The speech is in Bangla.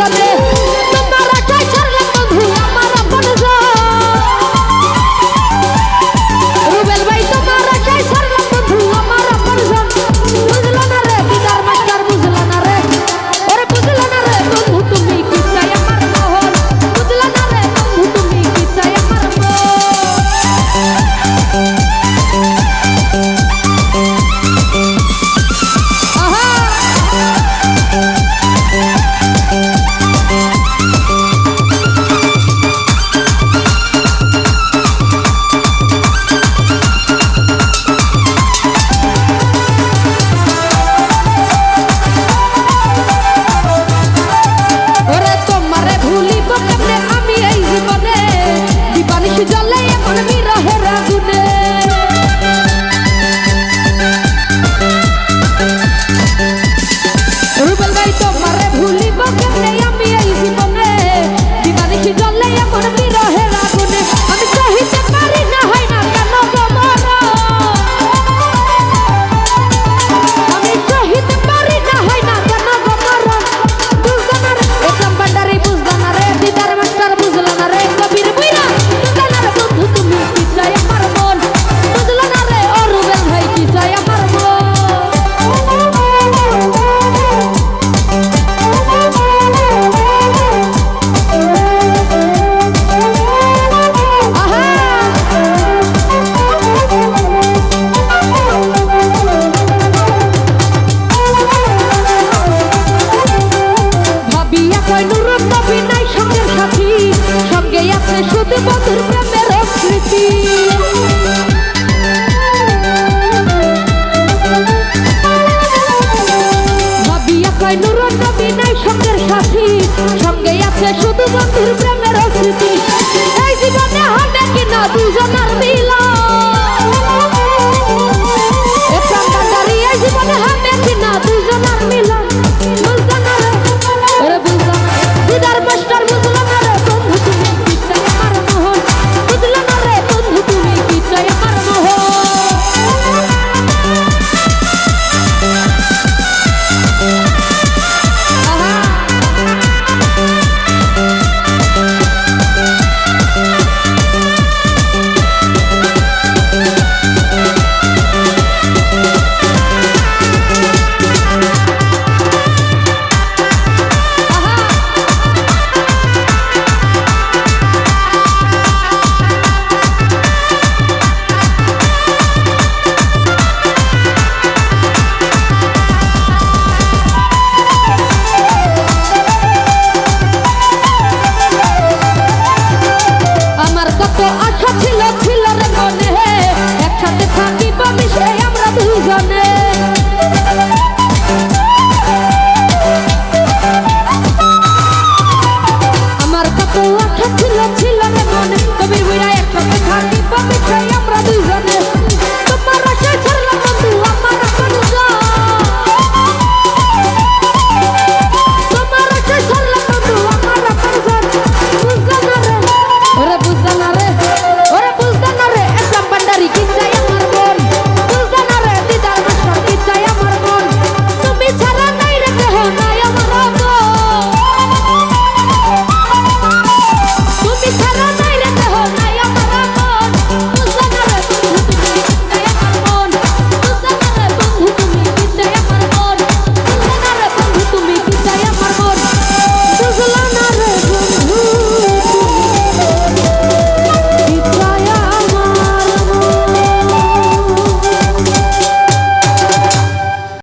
saber আছে শুধু বন্ধুর প্রেমের স্মৃতি ভাবিয়া কয় নুরুর নবী নাই সঙ্গের সাথী সঙ্গে আছে শুধু বন্ধুর